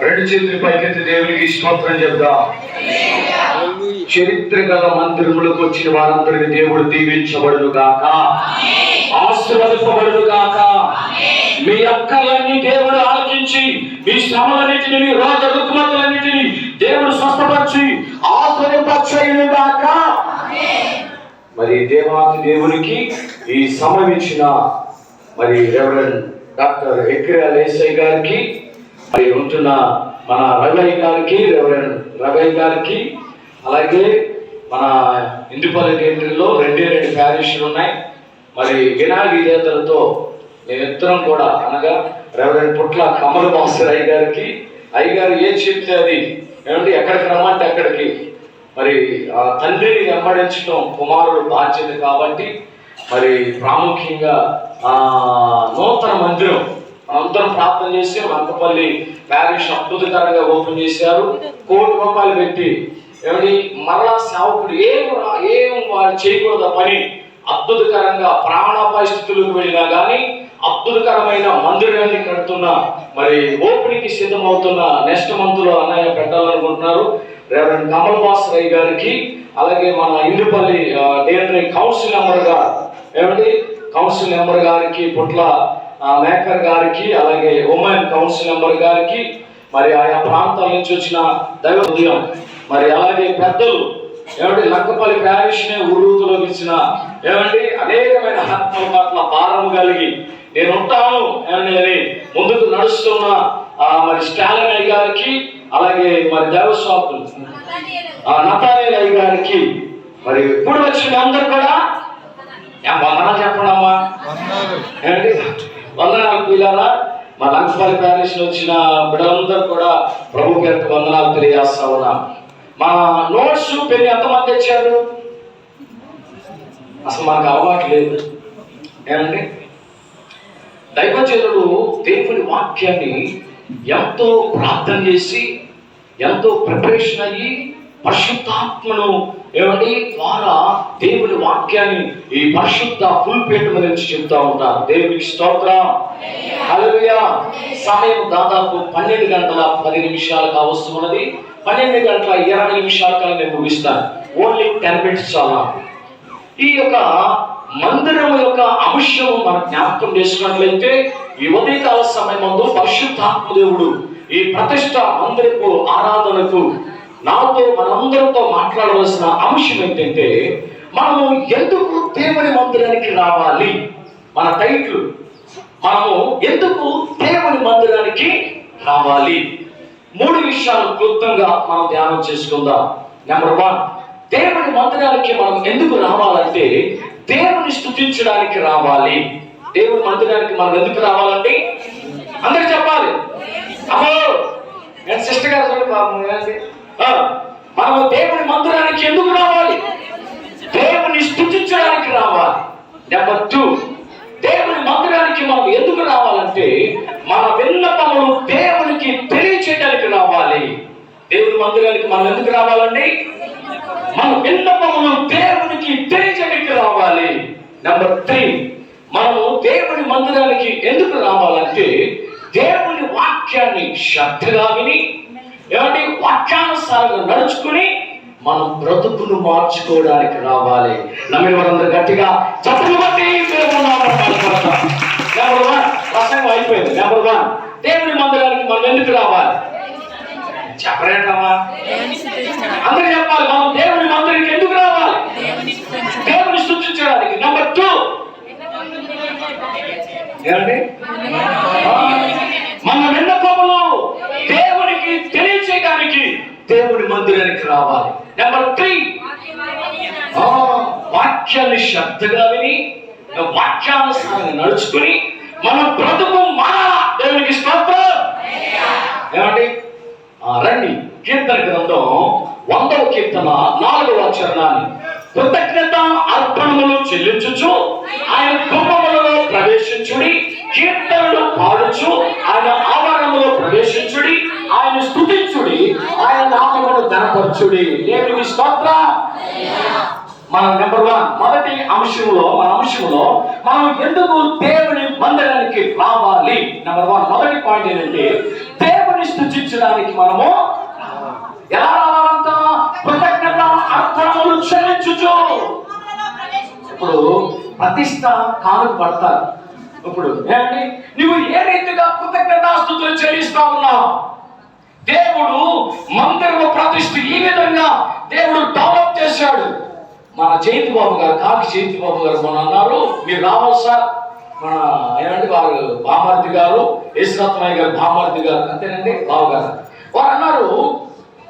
రెండు చేతులు పైకెత్తి దేవునికి స్తోత్రం చెప్దా చరిత్ర గల మంత్రములకు వచ్చిన వారందరికీ దేవుడు దీవించబడును గాక. ఆశీర్వదింపబడును గాక. మీ అక్కలన్నీ దేవుడు ఆలోచించి మీ శ్రమలన్నిటిని మీ రోగ రుగ్మతలన్నిటిని దేవుడు స్వస్థపరిచి ఆశ్రయపరచను గాక. మరి దేవాతి దేవునికి ఈ సమయం ఇచ్చిన మరి రెవరెండ్ డాక్టర్ ఎక్రియాల్ ఏసై గారికి ఉంటున్న మన రవయ్య గారికి రెవరెండ్ రవయ్య గారికి అలాగే మన ఇందుపల్లి కేంద్రంలో రెండే రెండు ప్యారిష్లు ఉన్నాయి. మరి వినాయక విజేతలతో మేమిద్దరం కూడా అనగా రెవరెండ్ పుట్ల కమల్ మాస్టర్ అయ్య గారికి అయ్య గారు ఏం చెప్తే అది? ఏమంటే ఎక్కడికి రమ్మంటే అక్కడికి. మరి ఆ తండ్రిని వెంబడించడం కుమారుడు బాధ్యత కాబట్టి మరి ప్రాముఖ్యంగా ఆ నూతన మందిరం అందరం ప్రార్థన చేసి వంకపల్లి ప్యారిష్ అద్భుతకరంగా ఓపెన్ చేశారు. కోటి రూపాయలు పెట్టి ఏమండి మరలా సేవకుడు ఏం ఏం వారు చేయకూడదు పని. అద్భుతకరంగా ప్రాణాపాయ స్థితులకు వెళ్ళినా కానీ అద్భుతకరమైన మందిరాన్ని కడుతున్న మరి ఓపెనింగ్కి సిద్ధమవుతున్న నెక్స్ట్ మంత్లో అన్నయ్య పెట్టాలనుకుంటున్నారు. రెవరెండ్ కమల్ బాస్ రై గారికి అలాగే మన ఇందుపల్లి డేనరీ కౌన్సిల్ మెంబర్ గారు ఏమండి కౌన్సిల్ మెంబర్ గారికి పుట్ల మేకర్ గారికి అలాగే ఉమెన్ కౌన్సిల్ మెంబర్ గారికి మరి ఆయా ప్రాంతాల నుంచి వచ్చిన దైవ హృదయం మరి అలాగే పెద్దలు ఏమంటే లక్కపల్లి ప్యారిష్ నే ఉరుతులోకి ఇచ్చిన ఏమండి అనేకమైన ఆత్మల పట్ల భారం కలిగి నేను ఉంటాను అని ముందుకు నడుస్తున్న ఆ, మరి స్టాలిన్ అయ్య గారికి అలాగే మరి దేవస్వాములు ఆ నతానేల్ అయ్య గారికి మరి ఇప్పుడు వచ్చిన అందరు కూడా వందనాలు చెప్పండి అమ్మా ఏమండి వందనాలు పిల్లరా మా లంకపల్లి ప్యారిస్ వచ్చిన బిడ్డలందరూ కూడా ప్రభు పేరుకు వందనాలు తెలియజేస్తా ఉన్నాం. మా నోట్స్ పెళ్ళి ఎంతమంది తెచ్చారు? అసలు మనకు అలవాటు లేదు. ఏమండి? దైవజనుడు దేవుని వాక్యాన్ని ఎంతో ప్రార్థన చేసి ఎంతో ప్రిపరేషన్ అయ్యి పరిశుద్ధాత్మను ఏమండి? ద్వారా దేవుని వాక్యాన్ని ఈ పరిశుద్ధ ఫుల్ పేట గురించి నుంచి చెప్తా ఉంటారు. దేవునికి స్తోత్రం. హల్లెలూయా. సమయం దాదాపు పన్నెండు గంటల పది నిమిషాలుగా వస్తున్నది. పన్నెండు గంటల ఇరవై నిమిషాల కల్లా నేను ముగిస్తాను. ఓన్లీ టెన్ మినిట్స్ చాలా ఈ యొక్క మందిరం యొక్క అంశం మనం జ్ఞాపకం చేసుకున్నట్లయితే ఈ ఉదయకాల సమయమందు పరిశుద్ధాత్మ దేవుడు ఈ ప్రతిష్ట మందిరపు ఆరాధనకు నాతో మనందరితో మాట్లాడవలసిన అంశం ఏంటంటే మనము ఎందుకు దేవుని మందిరానికి రావాలి? మన టైటిల్ మనము ఎందుకు దేవుని మందిరానికి రావాలి? మూడు విషయాలు క్లుప్తంగా మనం ధ్యానం చేసుకుందాం. నెంబర్ వన్ దేవుని మందిరానికి మనం ఎందుకు రావాలంటే దేవుని స్థుతించడానికి రావాలి. దేవుని మందిరానికి మనం ఎందుకు రావాలండి? అందరు చెప్పాలి. అమ్మో నేను సిస్టర్ గారు చూడండి మనం మనము దేవుని మందిరానికి ఎందుకు రావాలి? దేవుని స్థుతించడానికి రావాలి. నెంబర్ టూ దేవుని మందిరానికి మనం ఎందుకు రావాలంటే మన విన్నపములు దేవునికి తెలియచేయడానికి రావాలి. దేవుని మందిరానికి మనం ఎందుకు రావాలండి? మన విన్నపములు దేవునికి తెలియచేయడానికి రావాలి. నెంబర్ త్రీ మనము దేవుని మందిరానికి ఎందుకు రావాలంటే దేవుని వాక్యాన్ని శ్రద్ధగా విని ఏమంటే వాక్యానుసారంగా నడుచుకుని మనం బ్రతుకును మార్చుకోవడానికి రావాలి. నమ్మిన వారందరూ గట్టిగా చప్పులు బట్టి నెంబర్ వన్ ప్రసంగం అయిపోయింది. నెంబర్ వన్ దేవుని మందిరానికి మనం ఎందుకు రావాలి? చెప్పరేటమ్మా? అందరూ చెప్పాలి మనం దేవుని మందిరానికి ఎందుకు రావాలి? దేవుని స్థుతించడానికి నెంబర్ టూ ఏమండి? మన దేవునికి తెలియచేయడానికి దేవుని మందిరానికి రావాలి. నెంబర్ త్రీ వాక్యాన్ని శ్రద్ధగా విని వాక్యానుసారంగా నడుచుకుని మన బ్రతుకు మారాలా? దేవునికి స్తోత్రం. ఏమండి? రండి. కీర్తన గ్రంథం వందవ కీర్తన నాలుగవ చరణాన్ని. కృతజ్ఞత అర్పణములు చెల్లించుచు ఆయన కుటుంబములలో ప్రవేశించుడి. కీర్తనలు పాడుచు ఆయన ఆవరణములో ప్రవేశించుడి ఆయన స్థుతించుడి ఆయన నామమును ధనపరచుడి. మీ స్తోత్ర. మన నెంబర్ వన్ మొదటి అంశంలో మన అంశంలో మనం ఎందుకు దేవుని మందిరానికి రావాలి? నెంబర్ వన్ మొదటి పాయింట్ ఏంటంటే దేవుని స్థుతించడానికి మనము ఎలా రావాలంట? కృతజ్ఞత అర్థములు చెల్లించుచు. ఇప్పుడు ప్రతిష్ట కానుక పడతారు ఇప్పుడు ఏమండి నువ్వు ఏ రీతిగా కృతజ్ఞతాస్తుతులు చెల్లిస్తా ఉన్నావు దేవుడు మందిరము ప్రతిష్ఠ ఈ విధంగా దేవుడు డెవలప్ చేశాడు. మన జయంతి బాబు గారు కాకి జయంతి బాబు గారు మన అన్నారు మీరు రావాలి సార్. మన ఏమంటే వారు? బామార్తి గారు యశ్వరత్మయ్య గారు బామార్తి గారు అంతేనండి? బాబు గారు వారు అన్నారు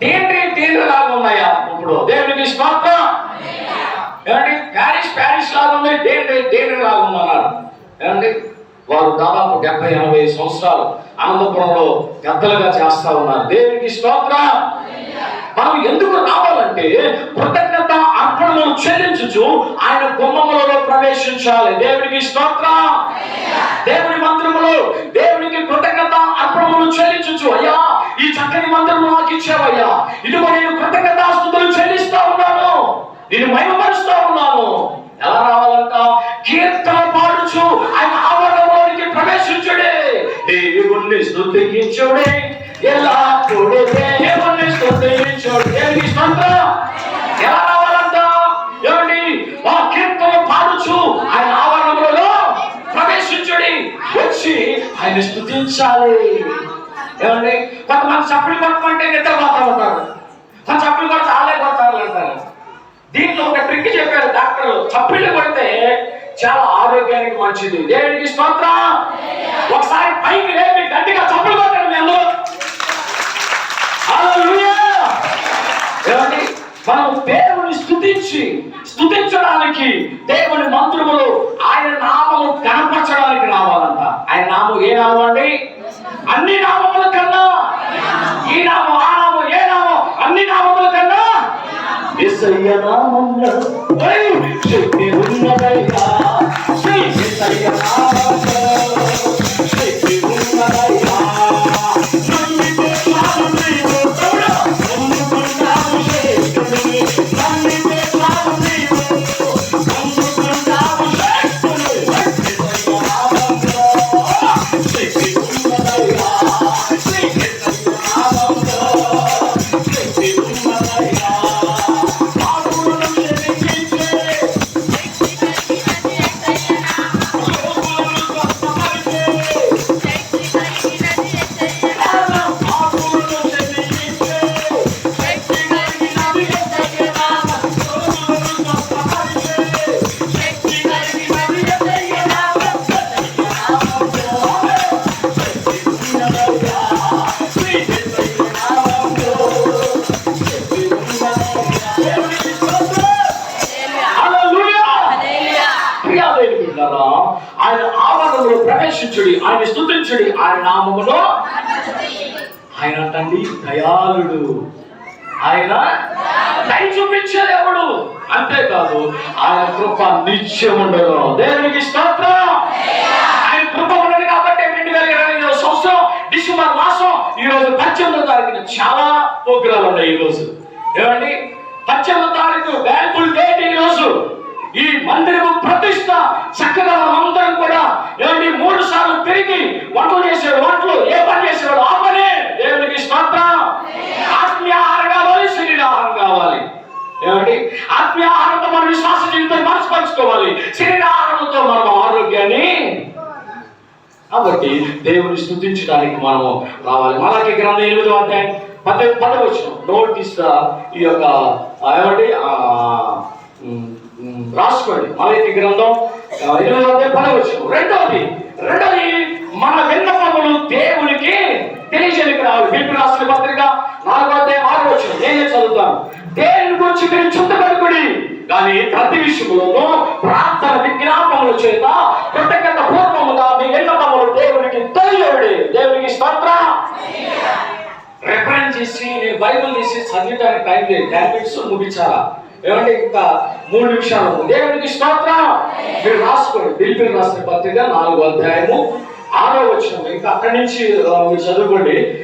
తేండ్రి తేండ్రి లాగా ఉన్నాయా? ఇప్పుడు దేవునికి స్తోత్రం. ఏమండి? ప్యారిస్ ప్యారిస్ లాగా ఉంది తేండ్రి తేండ్రి లాగా ఉందన్నారు ఏమండి? వారు దాదాపు డెబ్బై ఎనభై సంవత్సరాలు అనంతపురంలో పెద్దలుగా చేస్తా ఉన్నారు. దేవునికి స్తోత్ర. మనం ఎందుకు రావాలంటే కృతజ్ఞత అర్పణను చెల్లించుచు ఆయన గుమ్మములలో ప్రవేశించాలి. దేవునికి స్తోత్ర. దేవుని మంత్రములు దేవునికి కృతజ్ఞత అర్పణములు చెల్లించుచు. అయ్యా ఈ చక్కని మంత్రము నాకు ఇచ్చావయ్యా. ఇదిగో నేను కృతజ్ఞతాస్తుతులు చెల్లిస్తా ఉన్నాను. నేను మహిమపరుస్తా ఉన్నాను. ఎలా రావాలంట? కీర్తన దేవుణ్ణి ఎలా ఎలా దేవుణ్ణి స్తుతించుడు దేవునికి స్తోత్రం ఎలా రావాలంట ఏమండి మా కీర్తన పాడుచు ఆయన ఆవరణలో ప్రవేశించుడి వచ్చి ఆయన స్థుతించాలి ఏమండి కొంతమంది చప్పులు కొట్టమంటే నిద్రపోతా ఉంటారు కొంత చప్పులు కొడితే ఆలే కొడతారు అంటారు దీంట్లో ఒక ట్రిక్ చెప్పారు డాక్టర్ చప్పిళ్ళు కొడితే చాలా ఆరోగ్యానికి మంచిది దేవునికి స్తోత్రం ఒకసారి పైకి లేపి గట్టిగా చప్పులు కొట్టాను మేము ఏమండి? మనం దేవుని స్థుతించి స్థుతించడానికి దేవుని మంత్రములు ఆయన నామము కనపరచడానికి రావాలంట. ఆయన నామం ఏ నామం అండి? అన్ని నామముల కన్నా. ఈ నామం ఆ నామం ఏ నామం? అన్ని నామముల కన్నా. యేసయ్య నామంలో శక్తి ఉన్నదయ్యా శ్రీ యేసయ్య నామంలో ఆయన దయాళుడు. ఆయన దయ చూపించే అంతేకాదు ఆయన కృప నిత్యం ఉండదు. దేవునికి స్తోత్రం. ఆయన కృప ఉండదు కాబట్టి రెండు వేల ఇరవై ఐదవ సంవత్సరం డిసెంబర్ మాసం ఈ రోజు పద్దెనిమిదో తారీఖున చాలా ప్రోగ్రాలు ఉన్నాయి ఈ రోజు. ఏమండి? పద్దెనిమిదో తారీఖు బ్యాంకులు డేట్ ఈ రోజు. ఈ మందిరము ప్రతిష్ట చక్కగా అందరం కూడా ఏమండి? మూడు సార్లు తిరిగి వంటలు చేసే వంటలు ఏ పని చేసేవాడు ఆ పనే దేవునికి స్తోత్రం ఆత్మీయ ఆహారం కావాలి శరీరాహారం కావాలి ఏమండి? ఆత్మీయ ఆహారంతో మన విశ్వాస జీవితాన్ని మనసుపరుచుకోవాలి. శరీరాహారంతో మనం ఆరోగ్యాన్ని కాబట్టి దేవుని స్థుతించడానికి మనము రావాలి. మనకి గ్రంథం ఎనిమిదో అధ్యాయం పద పదవచ్చు నోట్ తీస్తా ఈ యొక్క ఆ, ఏమండి? రాసుకోండి. మనకి గ్రంథం ఎనిమిదో అధ్యాయం పదవచ్చు రెండవది రెండవది మన విన్నపములు దేవునికి తెలియజేయడానికి రావాలి బిల్పి రాసిన పత్రిక నాలుగో అధ్యాయం ఆరు వచ్చిన నేనే చదువుతాను. దేని గురించి మీరు చుట్టపడుకుడి కానీ ప్రతి విషయంలోనూ ప్రార్థన విజ్ఞాపముల చేత కృతజ్ఞత పూర్వముగా మీ విన్నపములు దేవునికి తెలియడి దేవునికి స్తోత్ర. రెఫరెన్స్ చేసి నేను బైబిల్ తీసి చదివడానికి టైం లేదు. టెన్ మినిట్స్ ముగించాలా? ఏమంటే ఇంకా మూడు నిమిషాలు ఉంది. దేవునికి స్తోత్రం. మీరు రాసుకోండి. బిల్పిల్ రాసిన పత్రిక నాలుగు అధ్యాయము ఆరో వచ్చిన ఇంకా అక్కడి నుంచి మీరు చదువుకోండి.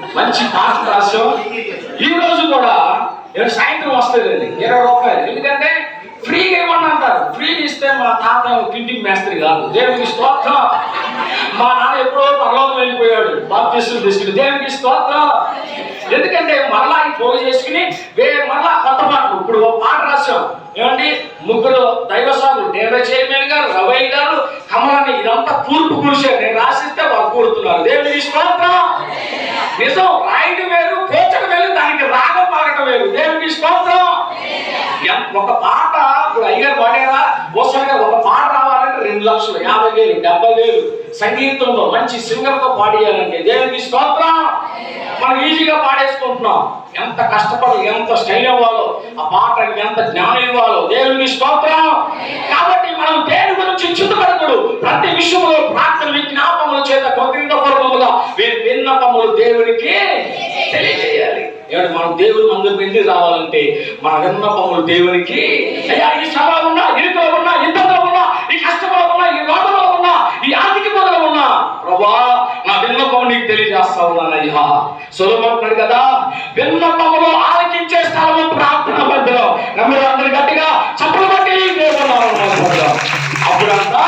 మంచి పాట రాసాం ఈ రోజు కూడా నేను సాయంత్రం వస్తుందండి ఇరవై రూపాయలు. ఎందుకంటే ఫ్రీగా ఇవ్వండి అంటారు. ఫ్రీగా ఇస్తే మా తాత కింటికి మేస్త్రి కాదు. దేవునికి స్తోత్రం. మా నాన్న ఎప్పుడో పరలోకం వెళ్ళిపోయాడు. బాప్తీసులు తీసుకుని దేవునికి స్తోత్రం. ఎందుకంటే మరలా ఈ పోగు చేసుకుని వే మరలా కొత్త పాటలు. ఇప్పుడు పాట రాశాం ఏమండి? ముగ్గురు దైవ సాగు దేవ చైర్మన్ గారు రవయ్య గారు కమలని ఇదంతా కూర్పు కృషి నేను రాసిస్తే వాళ్ళు కూరుతున్నారు దేవునికి స్తోత్రం నిజం రాయడం వేరు పోచడం వేరు దానికి రాగం పాడటం వేరు. దేవునికి స్తోత్రం ఒక పాట ఇప్పుడు అయ్యారు పాడారా? ఓసారిగా ఒక పాట రావాలంటే రెండు లక్షలు యాభై వేలు డెబ్బై వేలు. సంగీతంలో మంచి సింగర్తో పాడేయాలంటే దేవునికి స్తోత్రం మనం ఈజీగా పాడేసుకుంటున్నాం. ఎంత కష్టపడి ఎంత స్టైల్ ఇవ్వాలో ఆ పాటకి ఎంత జ్ఞానం ఇవ్వాలో దేవుని స్తోత్రం. కాబట్టి మనం దేని గురించి చింతపడకూడదు. ప్రతి విషయంలో ప్రార్థన విజ్ఞాపముల చేత కృతజ్ఞతపూర్వముగా వీరి విన్నపములు దేవునికి తెలియజేయాలి. ఏమంటే మనం దేవుని మందు వెళ్ళి రావాలంటే మన విన్నపములు దేవునికి అయ్యా ఈ సభలో ఉన్నా ఇరుకులో ఉన్నా ఇబ్బందులో ఉన్నా ఈ కష్టంలో ఉన్నా ఈ రోగంలో ఉన్నా ఈ ఆర్థిక పనులు ఉన్నా ప్రభా విన్నపం నీకు తెలియజేస్తా ఉన్నానయ్యా సులభం కదా విన్నపములు ఆలకించే స్థలము ప్రార్థన మధ్యలో నమ్మిన అందరి గట్టిగా చప్పులు బట్టి దేవుని నామమున పొందాం. అప్పుడంతా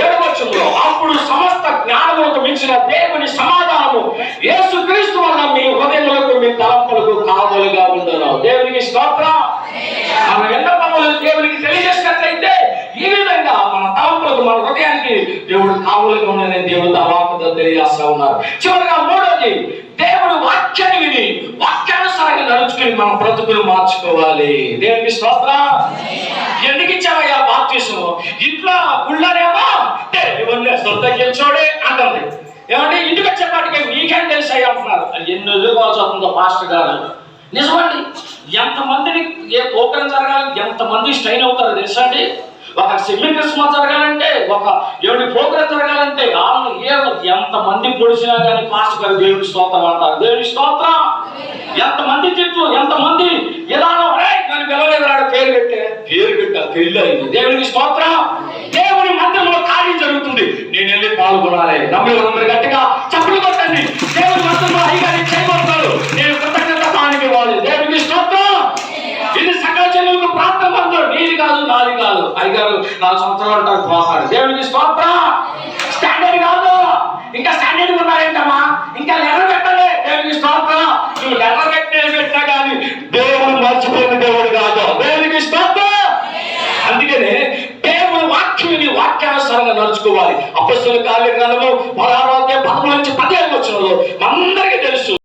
ఏడవచనంలో అప్పుడు సమస్త జ్ఞానములకు మించిన దేవుని సమాధానము యేసుక్రీస్తు వల్ల మీ హృదయములకు మీ తలంపులకు కావలుగా ఉండను దేవునికి స్తోత్రం మన విన్నపములు దేవునికి తెలియజేసినట్లయితే ఈ విధంగా మన వాళ్ళ హృదయానికి దేవుడు కావులుగా ఉండని దేవుడు తర్వాత తెలియజేస్తా ఉన్నారు. చివరిగా మూడోది దేవుడు వాక్యాన్ని విని వాక్యానుసారంగా నడుచుకుని మన బ్రతుకులు మార్చుకోవాలి. దేవునికి స్తోత్ర. ఎందుకు ఇచ్చావయ్యా బాప్తీసం? ఇట్లా గుళ్ళనేమో దేవుణ్ణి శ్రద్ధ గెలిచోడే అంటుంది. ఏమంటే ఇంటికి వచ్చేపాటికి మీకేం తెలుసు అయ్యా అంటున్నారు. ఎన్నో ఎన్ని మాస్టర్ గారు. నిజమండి ఎంతమందిని ఏ పోకరం జరగాలి ఎంతమంది స్ట్రైన్ అవుతారో తెలుసా అండి? ఒక సెమీ క్రిస్మస్ జరగాలంటే ఒక ఏడు ప్రోగ్రాం జరగాలంటే ఆరు ఏళ్ళు ఎంతమంది పొడిచినా కానీ పాస్టర్ గారు దేవుడి స్తోత్రం అంటారు. దేవుడి స్తోత్రం? ఎంతమంది తిట్లు ఎంతమంది విధానం? "ఏయ్, నన్ను పిలవలేదురాడు పేరు పెట్టే. పేరు పెట్టా పెళ్ళి అయింది. దేవునికి స్తోత్రం? దేవుని మందిరంలో కార్యం జరుగుతుంది. నేను వెళ్ళి పాల్గొనాలి. నమ్మి గట్టిగా చప్పులు కొట్టండి. దేవుని మందిరంలో అయ్యగారి చేయబడతారు నేను కృతజ్ఞత స్థానానికి ఇవ్వాలి దేవునికి స్తోత్రం ఇది సకల జనులకు ప్రార్థన మందిరం నీది కాదు నాది కాదు అయ్యగారు నాలుగు సంవత్సరాలు అంటారు పోతాడు దేవునికి స్తోత్ర. స్టాండర్డ్ కాదు. ఇంకా స్టాండర్డ్ ఉన్నారేంటమ్మా? ఇంకా లెటర్ పెట్టలే. దేవునికి స్తోత్ర. నువ్వు లెటర్ పెట్టే పెట్టా కానీ దేవుడు మర్చిపోయిన దేవుడు కాదు. దేవునికి స్తోత్ర. అందుకనే దేవుని వాక్యం వాక్యానుసారంగా నడుచుకోవాలి. అపస్సుల కార్యక్రమము పదహారు అధ్యాయం పదమూడు నుంచి పదిహేను వచ్చిన అందరికీ తెలుసు.